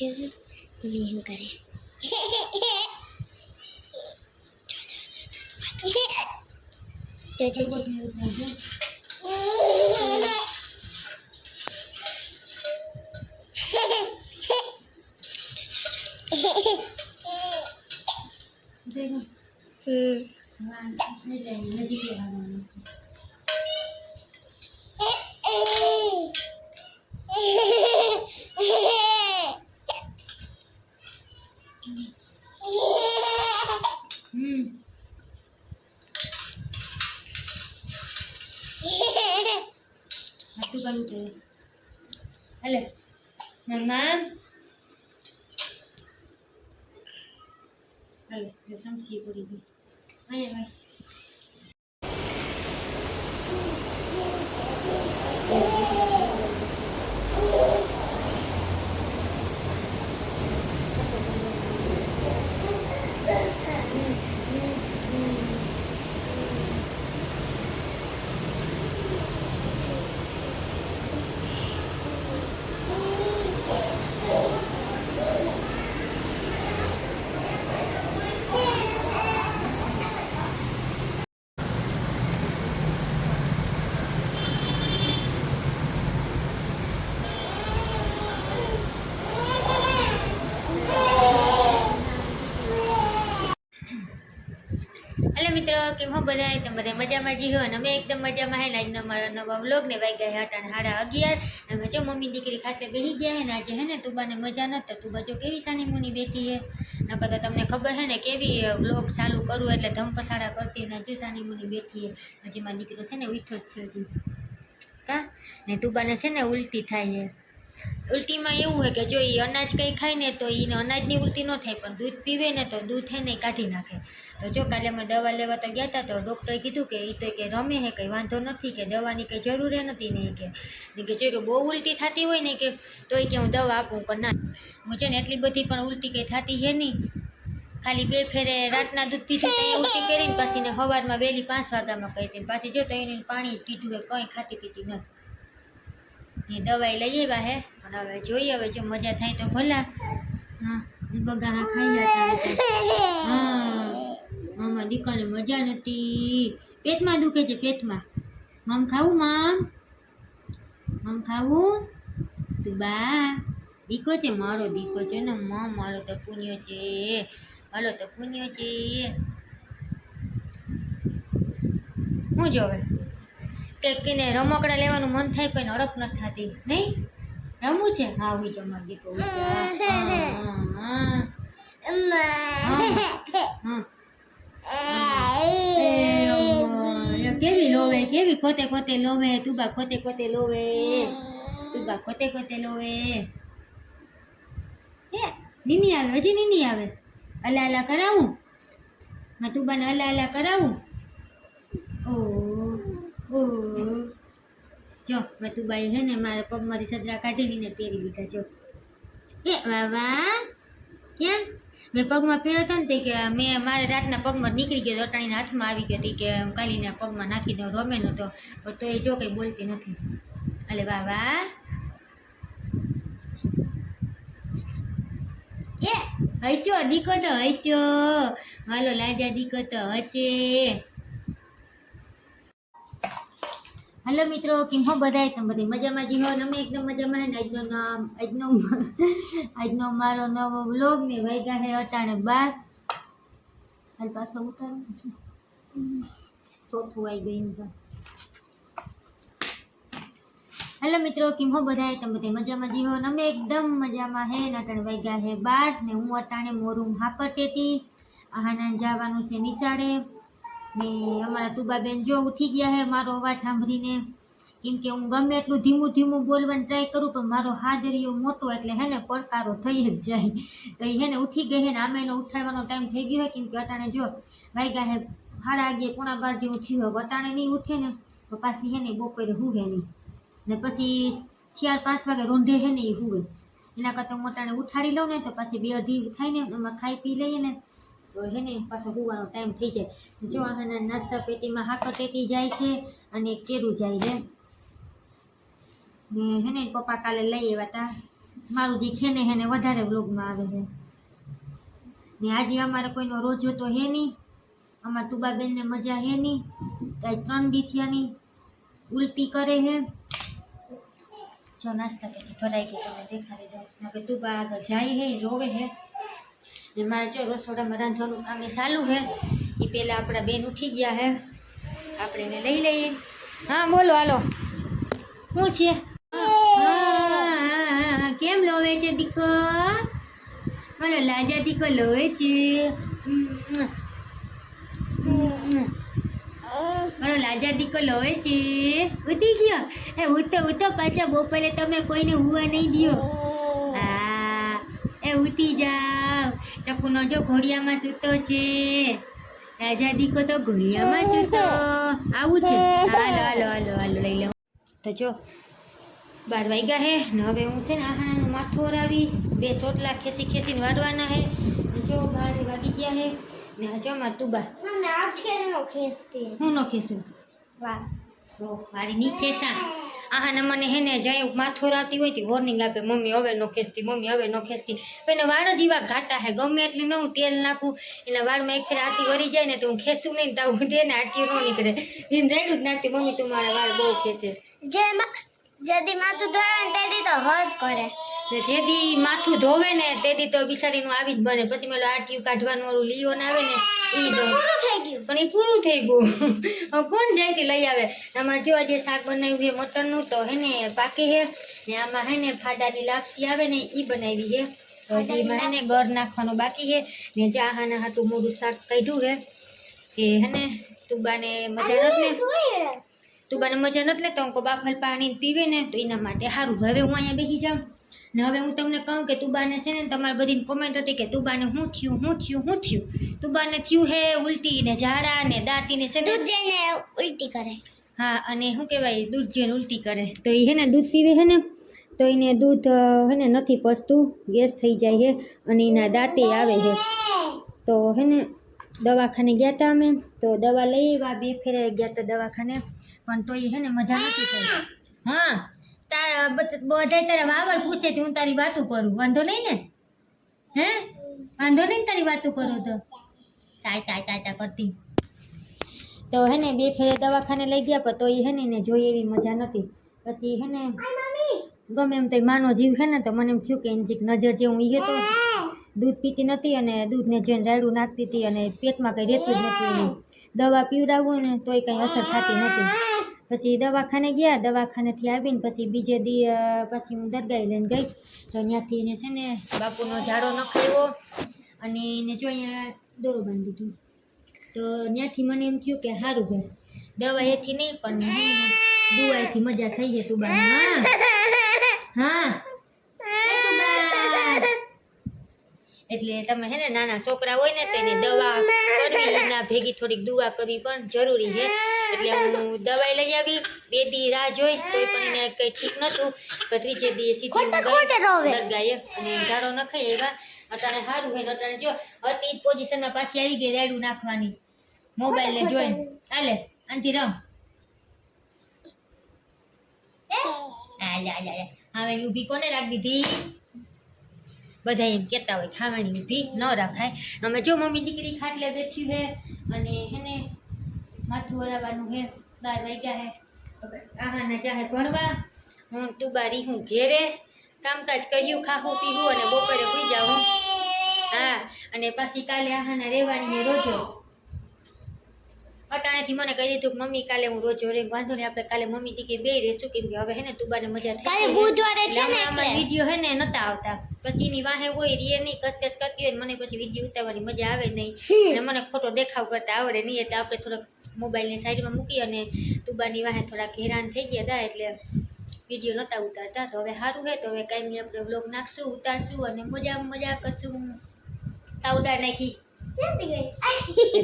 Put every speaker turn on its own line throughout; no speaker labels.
છે મમ્મી એમ કરે જો જો જો હમ
હમ હાથું કાઢું તો હાલે મમ્મા હાલે સમસી પડી ગઈ અહીંયા ભાઈ હેલો કેમ હો બધા એકદમ બધા મજામાં જી હો અને અમે એકદમ મજામાં હે ને? આજનો અમારા નવા વ્લોગ ને વાગ્યા હે અટાણે સાડા અગિયાર. અમે જો મમ્મી દીકરી ખાતે બેસી ગયા હે ને, આજે હે ને તુબાને મજા નતો તુબા જો કેવી સાની મુની બેઠી હે? નકર તો તમને ખબર હે ને કેવી વ્લોગ ચાલુ કરું એટલે ધમ પસારા કરતી ને હજુ સાની મુની બેઠી હે. હજી મારો દીકરો છે ને ઉઠ્યો જ છે હજી. કા? ને તુબાને છે ને ઉલટી થાય છે ઉલટીમાં એવું હોય કે જો એ અનાજ કંઈ ખાય ને તો એને અનાજની ઉલટી ન થાય, પણ દૂધ પીવે ને તો દૂધ એને કાઢી નાખે. તો જો કાલે અમે દવા લેવા તો ગયા હતા તો ડૉક્ટરે કીધું કે એ તો કે રમે હે, કંઈ વાંધો નથી કે દવાની કંઈ જરૂર નથી ને કે. કે જો કે બહુ ઉલટી થતી હોય ને કે, તોય કે હું દવા આપું પણ ના. હું છે ને એટલી બધી પણ ઉલટી કંઈ થતી હે નહીં. ખાલી બે ફેરે રાતના દૂધ પીધું તો ઉલટી કરીને પાછી ને સવારમાં વહેલી પાંચ વાગ્યામાં કરી હતી પાછી જો તો એને પાણી પીધું હોય કંઈ ખાતી પીતી નથી એ દવાઈ લઈ આવ્યા હે, પણ હવે જોઈએ, હવે જો મજા થાય તો ભલા. હા હા ખાઈ જતા હા, મામા દીકરાને મજા નથી પેટમાં દુખે છે, પેટમાં. મમ, ખાવું, મમ? મમ, ખાવું? તું બા, દીકો છે, મારો દીકો છે ને, મમ, મારો તો પુણ્યો છે. મારો તો પુણ્યો છે. હું જોવે? કે કેને રમકડા લેવાનું મન થાય પણ હરખ નથી થતી. નહીં? રમવું છે? હા હું છે મારો દીકો હું છે હા, હા, હા. હા. એ અમ્મા, એ કેવી લોવે? કેવી ખોતે ખોતે લોવે? તુબા ખોતે ખોતે લોવે. તુબા ખોતે ખોતે લોવે. હે નીની આવે હજી નીની આવે. અલા અલા કરાવું? મેં તુબાને અલા અલા કરાવું? ઓ જો મેં તુબાઈ હે ને મારા પગમાંથી સદરા કાઢીને પહેરી લીધા, જો. હે, વાવા. કેમ? મેં પગમાં પહેર્યો હતો ને તે કે મેં મારે રાતના પગમાં નીકળી ગયો, અટાણીના હાથમાં આવી ગયો હતી કે કાલીના પગમાં નાખી દઉં રમે પણ તો એ જો કંઈ બોલતી નથી. અલે વાહ એ હૈચો દીકો તો હચો હાલો, લાજા, દીકો તો હચે. હલો મિત્રો, કેમ હો બધાય? તમે બધી મજામાં જી હો ને અમે એકદમ મજામાં હે ને? આજનો નામ, આજનો આજનો મારો નવો વ્લોગ ને વાગ્યા હે અટાણે બાર. હાલ પાછો ઉતાર. ચોથું આવી ગયું તો. હેલો મિત્રો, કેમ હો બધાય? તમે બધી મજામાં જી હો ને? અમે એકદમ મજામાં હે ને? અટાણે વાગ્યા હે બાર ને હું અટાણે મોરું હાકટેતી આહાના જવાનું છે નિશાળે. ને અમારા તુબાબેન જો ઉઠી ગયા હે, મારો અવાજ સાંભળીને. કેમ કે હું ગમે એટલું ધીમું ધીમું બોલવાની ટ્રાય કરું, પણ મારો હાજરીઓ મોટો એટલે હે ને પડકારો થઈ જ જાય. તો એ હે ઉઠી ગઈ હે ને આમે એને ઉઠાડવાનો ટાઈમ થઈ ગયો હોય કેમ કે અટાણે જો વાગ્યા હે, સાડા અગિયાર પોણા બાર જેવું થયું હોય અટાણે નહીં ઉઠે ને, તો પાછી હે ને બપોરે હુવે નહીં. ને પછી ચાર પાંચ વાગે રોંધે હે ને એ હુવે. એના કરતાં હું અટાણે ઉઠાડી લઉં ને, તો પછી બે અઢી થાય ને, એમાં ખાઈ પી લઈએ ને તો હે પાછો હુવાનો ટાઈમ થઈ જાય. જો આના નાસ્તા પેટીમાં હાકર ટેટી જાય છે અને કેરું જાય છે. ને હે પપ્પા કાલે લઈ આવ્યા હતા મારું જે ખેને હે ને, વધારે વ્લોગમાં આવે છે. ને આજે અમારે કોઈનો રોજ હતો હે નહીં અમારા તુબાબેનને મજા હે નહીં કાંઈ ત્રણ દીથિયાની ઉલટી કરે હે. જો નાસ્તા પેટી ભરાઈ ગઈ તમને દેખાડી દઉં તુબા આગળ જાય હે, રોવે હે. ને મારે જો રસોડામાં રાંધવાનું કામ એ ચાલુ છે. એ પહેલાં આપણા બેન ઉઠી ગયા હે આપણે એને લઈ લઈએ. હા, બોલો, હાલો. શું છે? કેમ લોવે છે દીકો મારો લાજા દીકો લોવે છે. મારો લાજા દીકો લોવે છે. ઉઠી ગયો. એ ઉઠો ઉઠો પાછા બપોરે તમે કોઈને હુવા નહીં દો હા, એ ઉઠી જાવ ચકુનો જો ઘોડિયામાં સૂતો છે. રાજા દીકો તો ઘોડિયામાં સૂતો. આવું છે. હાલો હાલો હાલો હાલો લઈ લઉં તો જો બાર વાગ્યા હે. ને હવે હું છે ને આહાણાનું માથું ઓરાવી બે ચોટલા ખેસી ખેસીને વાળવાના હે. ને જો બાર વાગી ગયા હે. ને હજો માર તુબા.
મને આજ કેનો ખેસતી
હું નો ખેસું
વાહ.
ઓ મારી ની ખેસા આહાને મને હે ને જઈ માથું રાતી હોય તે વોર્નિંગ આપે, મમ્મી, હવે નો ખેંચતી, મમ્મી, હવે નો ખેંચતી. એના વાળ જ એવા ઘાટા હે, ગમે એટલી ન હું તેલ નાખું, એના વાળમાં એક ફેર આટી વળી જાય ને તો હું ખેંચું નહીં તો હું તેને આટી ન નીકળે. એમ રેડું જ નાખતી, મમ્મી, તું મારા વાળ બહુ ખેંચે.
જે જદી માથું ને તેથી તો હદ કરે.
ને જેથી માથું ધોવે ને તેથી તો બિસાડીનું આવી જ બને. પછી મેં આટિયું કાઢવાનું ઓલું લીઓન આવે ને એ દો
ગયું.
પણ એ પૂરું થઈ ગયું. હવે કોણ જાયથી લઈ આવે? અમારે જો જે શાક બનાવ્યું છે મટરનું તો હે ને પાકી હે ને આમાં હે ને ફાડાની લાપસી આવે ને એ બનાવી છે. તો હજી હે ને ગળ નાખવાનું બાકી છે. ને જાહાના હાટું મોડું શાક કાઢ્યું છે કે હે ને તુબાને મજા નથી ને? તુબાને મજા નથી ને તો હું બાફલ પાણી પીવે ને તો એના માટે સારું હવે હું અહીંયા બેસી જાઉં. ને હવે હું તમને કહું કે તુબાને છે ને તમારી બધી કોમેન્ટ હતી કે તુબાને હું થયું હું થયું હું થયું? તુબાને થયું હે ઉલટી ને ઝાડા ને દાંતીને છે ને
દૂધ જઈને ઉલટી કરે.
હા અને શું કહેવાય? દૂધ જેને ઉલટી કરે. તો એ હે ને દૂધ પીવે હે ને તો એને દૂધ હે ને નથી પચતું ગેસ થઈ જાય છે અને એના દાંતે આવે છે તો હે ને દવાખાને ગયા હતા અમે તો દવા લઈ આવ્યા બે ફેરે ગયા હતા દવાખાને પણ તો એ હે ને મજા નથી થઈ. હા તારા બધ- તારા વાવર પૂછે હું તારી વાતું કરું. વાંધો નહીં ને? હે? વાંધો નહીં તારી વાતું કરું તો? તાય તાય ટાય તા કરતી. તો હે ને, બે ફેરે દવાખાને લઈ ગયા, પણ તો એ હે ને એને જોઈ એવી મજા નથી પછી હે ને, ગમે એમ તો માનો જીવ છે ને, તો મને એમ થયું કે એની જીક નજર જેવું ઈ તો દૂધ પીતી નથી અને દૂધને જેને રાયડું નાખતી હતી અને પેટમાં કંઈ રહેતું જ નથી દવા પીવડાવું ને તોય કંઈ અસર થતી નહોતી. પછી દવાખાને ગયા, દવાખાનેથી આવીને પછી બીજે દી પછી હું દરગાહે લઈને ગઈ. તો ત્યાંથી એને છે ને બાપુનો ઝાડો નખાવ્યો અને એને જો અહીંયા દોરો બાંધી દીધું. તો ત્યાંથી મને એમ થયું કે સારું ભાઈ દવા એથી નહીં પણ દુવાથી મજા થઈ ગઈ તું હા. હા એ તુબા. એટલે તમે હે ને નાના છોકરા હોય ને તેને દવા કરવી એના ભેગી થોડીક દુવા કરવી પણ જરૂરી છે. એટલે હું દવાઈ લઈ આવી બે દી રાહ જોઈ તોય પણ એને કંઈ ઠીક નહોતું. તો ત્રીજે દીએ સીધી દરગાહે અને ઝાડો નખાઈ આવ્યા. અટાણે સારું હોય અટાણે જો હતી જ પોઝિશનમાં પાછી આવી ગઈ રાયડું નાખવાની. મોબાઈલ ને જોઈ હાલે આનથી રમ. આલે આલે આલે હવે ઊભી કોને રાખી દીધી? બધા એમ કહેતા હોય ખાવાની ઊભી ન રાખાય. અમે જો મમ્મી દીકરી ખાટલે બેઠી હે અને હેને માથું હલાવવાનું હે બાર વાગ્યા છે આહાને ચાહે ભણવા. હું તું બારી હું ઘેરે. કામકાજ કર્યું ખાવું પીવું અને બપોરે સુઈ જાઉં. હા અને પાછી કાલે આહાના રહેવાની રોજો. અટાણેથી મને કહી દીધું કે મમ્મી કાલે હું રોજો રે વાંધો નહીં આપણે કાલે મમ્મી દીકરી બે રહેશું. કેમ કે હવે હે ને તુબાને મજા થઈ
કાલે બુધવારે છે ને
આમાં વીડિયો હે ને નતા આવતા. પછી એની વાહે હોય રિયર નહીં કસકસ કરતી હોય મને પછી વીડિયો ઉતારવાની મજા આવે નહીં. અને મને ખોટો દેખાવ કરતા આવડે નહીં એટલે આપણે થોડોક મોબાઈલની સાઈડમાં મૂકી અને તુબાની વાહે થોડાક હેરાન થઈ ગયા હતા એટલે વીડિયો નહોતા ઉતારતા. તો હવે સારું હે તો હવે કાંઈ આપણે વ્લોગ નાખશું ઉતારશું અને મજા મજા કરશું. તાવડા નાખી.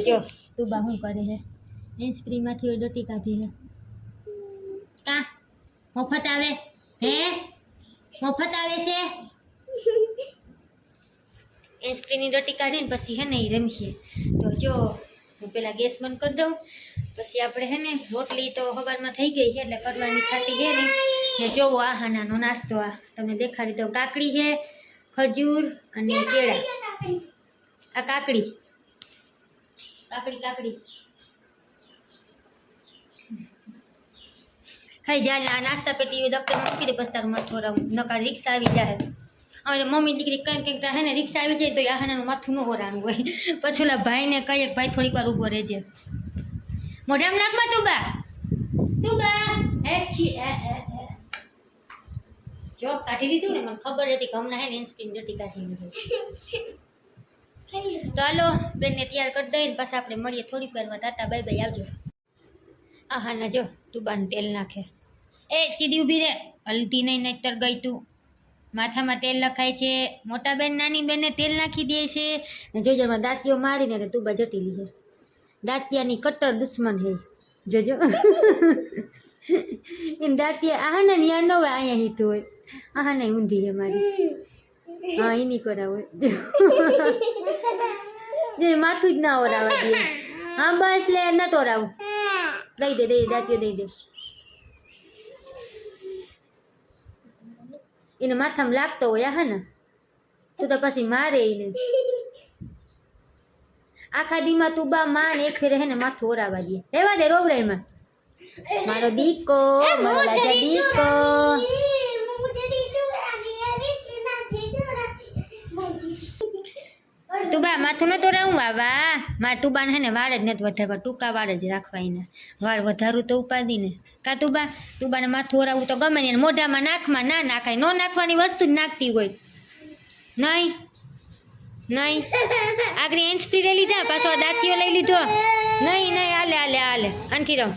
જો તુબા શું કરે છે હેન્સ ફ્રીમાંથી ડટી કાઢી છે કા? મફત આવે? હે? મફત આવે છે? હેન્ડ રોટી કાઢીને પછી હે ને રમીએ તો જો હું પેલા ગેસ બંધ કરી દઉં પછી આપણે હે ને રોટલી તો સવારમાં થઈ ગઈ છે એટલે કરવાની થતી છે ને જોવો આ હાનાનો નાસ્તો આ તમને દેખાડી દઉં કાકડી છે ખજૂર અને કેળા આ કાકડી કાકડી કાકડી ખાઈ જાય આ નાસ્તા પેટી દફતરમાં મૂકી દે પછી તારું માથું નકાર રિક્ષા આવી જાય હવે મમ્મી દીકરી કંઈક કંઈક હે ને રિક્ષા આવી જાય તો આ માથું ન હોરાનું હોય. પછી ઓલા ભાઈને કહીએ ભાઈ થોડીક વાર ઊભો રહેજે. મોઢામ નાખમાં તું બા તું બા હે છી હે હે હે જો કાઢી લીધું ને, મને ખબર હતી કે હમણાં હે ને ઇન્સ્ટિંગ ડટી કાઢી લીધું. તો હાલો, બેનને તૈયાર કરી દઈને પાછા આપણે મળીએ થોડીક વારમાં. તાતા, બાય બાય, આવજો. આહાના ના જો તું બાને તેલ નાખે. એ, ચીડી ઊભી રે. હલતી નહીં, નહીતર ગઈ તું. માથામાં તેલ લખાય છે. મોટા બેન, નાની બેનને તેલ નાખી દે છે. ને જોજો, એમાં દાંતીઓ મારીને તો તું બા જટી લીધે. દાંતિયાની કટ્ટર દુશ્મન હે. જોજો. એમ દાંતિયા આહાને ન્યા ન હોય, અહીંયા હીતું હોય. આહાને ઊંધી હે મારી. હા એની કરા હોય. જે માથું જ ના ઓરાવા દે. હા, બસ, લે, ન તો ઓરાવું. દઈ દે, દઈ દાંતિયો દઈ દે. એને માથામાં લાગતો હોય હા ને તું તો પછી મારે એને આખા દીમાં તું બા માં એક ફેરે ને માથું ઓરાવા દે રેવા દે રોવડાઈમાં મારો દીકો મારો રાજા દીકો ટુબા માથું નતો રહું બાબા મારા ટુબાને બાને હે ને વાળ જ નથી વધારવા ટૂંકા વાળ જ રાખવા એને વાળ વધારું તો ઉપાદી ને કા તુબા માથું ઓરાવું તો ગમે ને મોઢામાં નાખમાં ના નાખાય. નો નાખવાની વસ્તુ જ નાખતી હોય. નહીં. નહીં. આગળ હેન્ડ ફ્રી લઈ લીધા પાછો દાંતીઓ લઈ લીધો. નહીં નહીં હાલે હાલે હાલે. આનથી રમ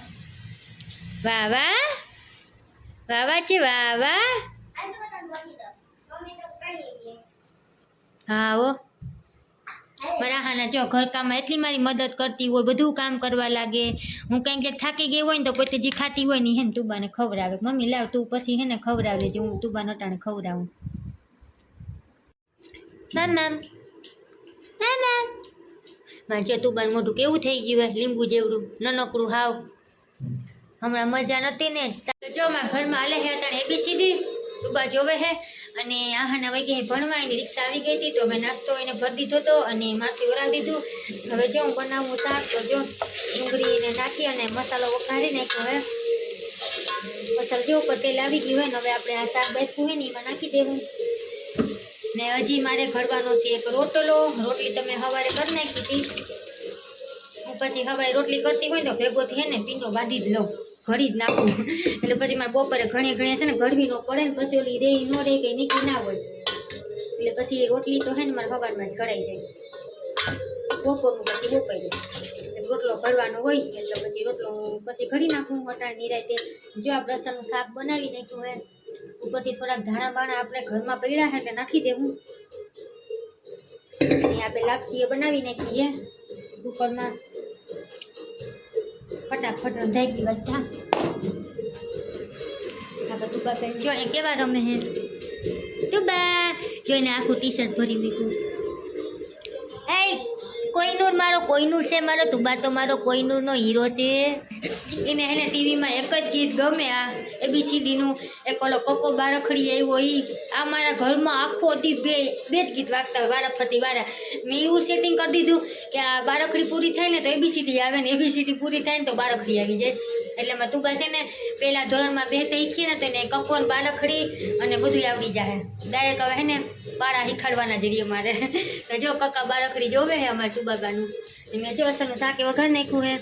વાહ વાહ. વાહ વાહ છે વાહ વાહ. હા હો. મારા હાના જો ઘરકામમાં એટલી મારી મદદ કરતી હોય, બધું કામ કરવા લાગે. હું કંઈક કંઈક થાકી ગઈ હોય ને તો પોતે જે ખાતી હોય ને હે ને તુબાને ખવડાવે. મમ્મી, લાવ તું પછી હે ને ખવડાવે જે હું તુબા નટાણે ખવડાવું. ના ના ના ના મારે જો તુબાનું મોઢું કેવું થઈ ગયું હોય, લીંબુ જેવડું, નનકડું હાવ. હમણાં મજા નથી ને. જો, મારા ઘરમાં હાલે હે અટાણે એબીસીડી તુબા જોવે હે. અને આહાના વાગે ભણવા એની રિક્ષા આવી ગઈ હતી, તો મેં નાસ્તો એને ભરી દીધો હતો અને માથે ઓરાવી દીધું. હવે જો હું બનાવું શાક, તો જો ડુંગળીને નાખી અને મસાલો વઘારી નાખ્યો હવે મસાલો જો ઉપર તેલ આવી ગયું હોય ને, હવે આપણે આ શાક બાફવું હોય ને, એમાં નાખી દેવું. ને હજી મારે ઘડવાનો છે એક રોટલો. રોટલી તમે સવારે કરી નાખી હતી. હું પછી સવારે રોટલી કરતી હોય તો ભેગો થઈને પીંડો બાંધી જ લઉં. ઘડી જ નાખું. એટલે પછી મારે બપોરે ઘણી ઘણી છે ને ઘડવી ન પડે ને પછી ઓલી રે ન રે કે નીકળી ના હોય. એટલે પછી રોટલી તો હે ને મારે સવારમાં જ કરાઈ જાય. બપોરનું પછી બપાઈ જાય રોટલો ભરવાનો હોય, એટલે પછી રોટલો હું પછી ઘડી નાખું વટાણ નિરાતે જો આ પ્રસરનું શાક બનાવી નાખ્યું હોય ઉપરથી થોડાક ધાણા બાણા આપણે ઘરમાં પડ્યા છે એટલે નાખી દેવું. આપણે લાપસી એ બનાવી નાખીએ. કુકરમાં ફટાફટ રંધાઈ ગઈ બધા. જો, એ કેવા રમે હે ટુબા જોઈને આખું ટી શર્ટ ભરી મૂક્યું. એ કોઈનૂર મારો કોઈનૂર છે મારો? તુબા તો મારો કોઈનૂરનો હીરો છે. એને એને ટીવીમાં એક જ ગીત ગમે આ એબીસીડીનું એક ઓલો કોકો બારખડી આવ્યો એ આ મારા ઘરમાં આખો દી બે બે જ ગીત વાગતા હોય, વારા ફરતી, વારા. મેં એવું સેટિંગ કરી દીધું કે આ બારખડી પૂરી થાય ને તો એબીસીડી આવે ને એબીસીડી પૂરી થાય ને તો બારખડી આવી જાય. એટલે મેં તુબા છે ને પહેલાં ધોરણમાં બે શીખીએ ને તો એને કકો બારખડી અને બધું આવડી જાય ડાયરેક્ટ હવે ને બારા શીખવાડવાના જરીએ મારે. તો જો કકા બારખડી જોવે હે અમારે તુબાબાનું ને મેં જો અસરનું શાકે વઘાર નાખ્યું હે.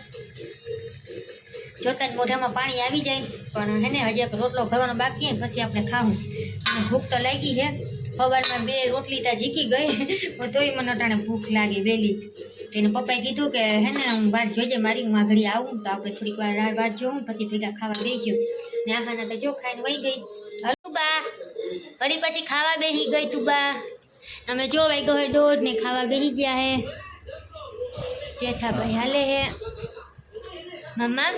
જોતા મોઢામાં પાણી આવી જાય, પણ હે ને, હજી રોટલો ખાવાનો બાકી પછી આપણે ખાવું. અને ભૂખ તો લાગી છે. સવારમાં બે રોટલી ત્યાં ઝીકી ગઈ. તોય મને અટાણે ભૂખ લાગી વહેલી. તેને પપ્પાએ કીધું કે, હે ને, હું બહાર જોજે, મારી હું આવું. તો આપણે થોડીક વાર વાત જોઉં, પછી ભેગા ખાવા બેસ્યું. ને આખાના તો જો ખાઈને વહી ગઈ. હલું, બા. ફરી પછી ખાવા બેસી ગઈ તું, બા. અમે જો વાગ્યો ગયો હે દોઢ ને ખાવા બેસી ગયા હે. જેઠાભાઈ હાલે હે. મમ્મા